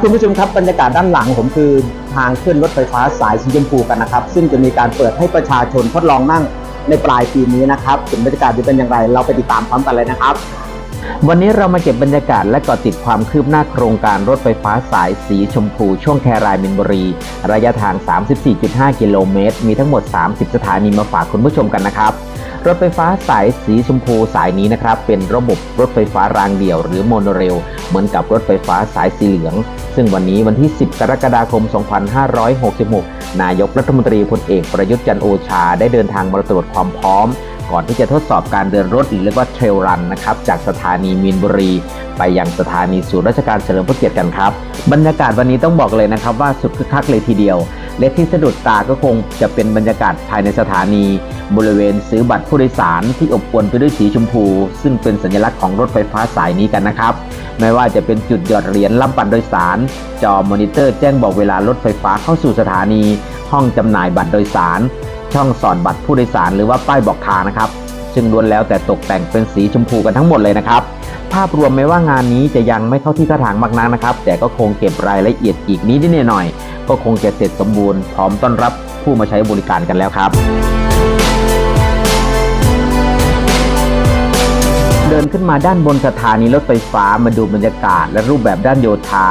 คุณผู้ชมครับบรรยากาศด้านหลังผมคือทางขึ้นรถไฟฟ้าสายสีชมพูกันนะครับ ซึ่งจะมีการเปิดให้ประชาชนทดลองนั่งในปลายปีนี้นะครับส่วนบรรยากาศจะเป็นอย่างไร เราไปติดตามพร้อมกันเลยนะครับ วันนี้เรามาเก็บบรรยากาศและเกาะติดความคืบหน้าโครงการรถไฟฟ้าสายสีชมพู ช่วงแครายมินบุรี ระยะทาง 34.5 กิโลเมตร มีทั้งหมด 30 สถานีมาฝากคุณผู้ชมกันนะครับ รถไฟฟ้าสายสีชมพูสายนี้นะครับ เป็นระบบรถไฟฟ้ารางเดี่ยวหรือโมโนเรล เหมือนกับรถไฟฟ้าสายสีเหลือง ซึ่งวันนี้วันที่ 10 กรกฎาคม 2566 นายกรัฐมนตรีพลเอกประยุทธ์จันโอชา ได้เดินทางมาตรวจความพร้อม ก่อนที่จะทดสอบการเดินรถหรือเรียกว่าเทรลรันนะครับจากสถานีมีนบุรี ไปยังสถานีศูนย์ราชการเฉลิมพระเกียรติกันครับ บรรยากาศวันนี้ต้องบอกเลยนะครับว่าสุดคึกคักเลยทีเดียวและที่สะดุดตาก็คงจะเป็นบรรยากาศภายในสถานี บริเวณซื้อบัตรผู้โดยสารที่อบอวลไปด้วยสีชมพู ซึ่งเป็นสัญลักษณ์ของรถไฟฟ้าสายนี้กันนะครับ ไม่ว่าจะเป็นจุดหยอดเหรียญรับบัตรโดยสาร จอมอนิเตอร์แจ้งบอกเวลารถไฟฟ้าเข้าสู่สถานี ห้องจำหน่ายบัตรโดยสาร ช่องสอดบัตรผู้โดยสารหรือว่าป้ายบอกทางนะครับ ซึ่งล้วนแล้วแต่ตกแต่งเป็นสีชมพูกันทั้งหมดเลยนะครับภาพรวมแม้ว่างานนี้จะยังไม่เข้าที่เข้าทางมากนักนะครับ แต่ก็คงเก็บรายละเอียดอีกนิดนิดหน่อย ก็คงจะเสร็จสมบูรณ์พร้อมต้อนรับผู้มาใช้บริการกันแล้วครับ ดินขึ้นมาด้านบนสถานีรถไฟฟ้ามาดูบรรยากาศ และรูปแบบด้านโยธา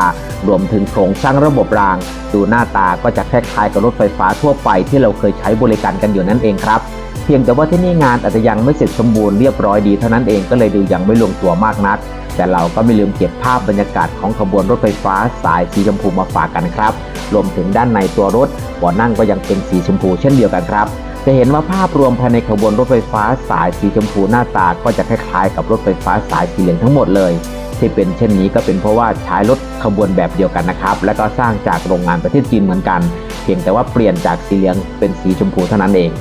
รวมถึงโครงสร้างระบบราง ดูหน้าตาก็จะคล้ายๆกับรถไฟฟ้าทั่วไปที่เราเคยใช้บริการกันอยู่นั่นเองครับ เพียงแต่ว่าที่นี่งานอาจจะยังไม่เสร็จสมบูรณ์เรียบร้อยดีเท่านั้นเองก็เลยดูยังไม่ลงตัวมากนัก แต่เราก็ไม่ลืมเก็บภาพบรรยากาศของขบวนรถไฟฟ้าสายสีชมพูมาฝากกันครับรวมถึงด้านในตัวรถเบ่อนั่งก็ยังเป็นสีชมพูเช่นเดียวกันครับ จะเห็นว่าภาพรวมภายในขบวนรถไฟฟ้าสายสีชมพูหน้าตาก็จะคล้ายๆ กับรถไฟฟ้าสายสีเหลืองทั้งหมดเลย ที่เป็นเช่นนี้ก็เป็นเพราะว่าใช้รถขบวนแบบเดียวกันนะครับ และก็สร้างจากโรงงานประเทศจีนเหมือนกัน เพียงแต่ว่าเปลี่ยนจากสีเหลืองเป็นสีชมพูเท่านั้นเอง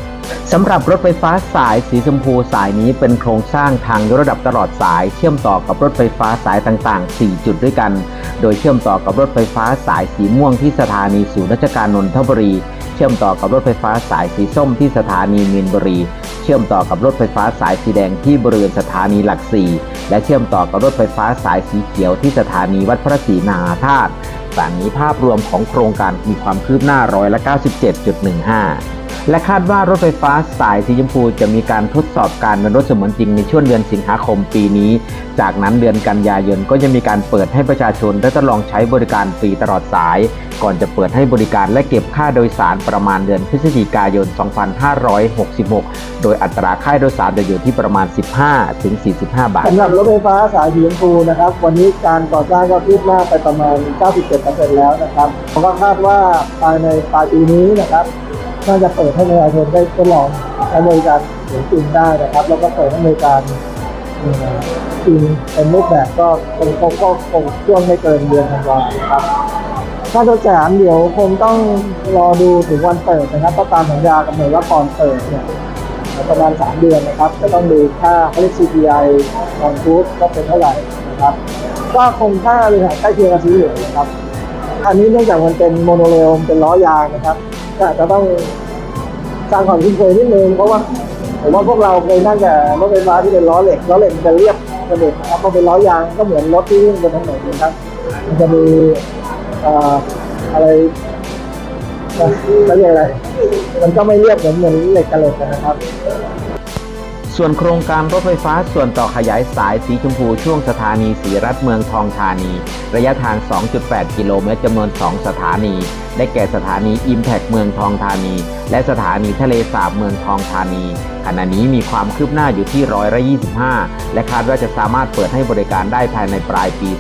สำหรับรถไฟฟ้าสายสีชมพูสายนี้เป็นโครงสร้างทางยกระดับตลอดสาย เชื่อมต่อกับรถไฟฟ้าสายต่างๆ 4 จุดด้วยกัน โดยเชื่อมต่อกับรถไฟฟ้าสายสีม่วงที่สถานีศูนย์ราชการนนทบุรี เชื่อมต่อกับรถไฟฟ้าสายสีส้มที่สถานีมีนบุรี เชื่อมต่อกับรถไฟฟ้าสายสีแดงที่บริเวณสถานีหลักสี่และเชื่อมต่อกับรถไฟฟ้าสายสีเขียวที่สถานีวัดพระศรีมหาธาตุฝั่นี้ภาพรวมของโครงการมีความคืบหน้าร้อยละ 97.15 และคาดว่ารถไฟฟ้าสายสีชมพูจะมีการทดสอบการเป็นรถเสมือนจริงในช่วงเดือนสิงหาคมปีนี้ จากนั้นเดือนกันยายนก็จะมีการเปิดให้ประชาชนได้ทดลองใช้บริการฟรีตลอดสาย ก่อนจะเปิดให้บริการและเก็บค่าโดยสารประมาณเดือนพฤศจิกายน 2566 โดยอัตราค่าโดยสารจะอยู่ที่ประมาณ 15 ถึง 45 บาทสำหรับรถไฟฟ้าสายสีชมพูนะครับ วันนี้การก่อสร้างก็คืบหน้าไปประมาณ 97%แล้วนะครับผมก็คาดว่าภายในปลายปีนี้นะครับ น่าจะเปิดให้ประชาชนได้ทดลองใช้บริการเหมือนจริงได้นะครับ แล้วก็เปิดให้บริการจริงเป็นรูปแบบก็คงก็คงช่วงไม่เกินเดือนธันวาคมครับค่าโดยสารเดี๋ยวคงต้องรอดูถึงวันเปิดนะครับเพราะตามสัญญากำหนดว่าก่อนเปิดเนี่ยประมาณ 3 เดือนนะครับจะต้องดูค่าเขาเรียก CPI ตอนฟูดก็เป็นเท่าไหร่นะครับก็คงค่าบริหารใกล้เคียงกับสีเหลืองนะครับ อันนี้เนื่องจากมันเป็นโมโนเรลเป็นล้อยางนะครับ ก็จะต้องสร้างความคุ้นเคยนิดนึงเพราะว่าผมว่าพวกเราเคยนั่งกับรถไฟฟ้าที่เป็นล้อเหล็กล้อเหล็กมันจะเรียบกระเด็นนะครับพอเป็นล้อยางก็เหมือนรถที่วิ่งบนถนนนะครับ มันจะมีอะไรเขาเรียกอะไร มันก็ไม่เรียบเหมือนเหมือนเหล็กกระเหล็กนะครับ ส่วนโครงการรถไฟฟ้าส่วนต่อขยายสายสีชมพูช่วงสถานีศรีรัตน์เมืองทองธานี ระยะทาง 2.8 กิโลเมตรจำนวน 2 สถานี ได้แก่สถานี Impact เมืองทองธานี และสถานีทะเลสาบเมืองทองธานีขณะนี้มีความคืบหน้าอยู่ที่ร้อยละ25 และคาดว่าจะสามารถเปิดให้บริการได้ภายในปลายปี 2567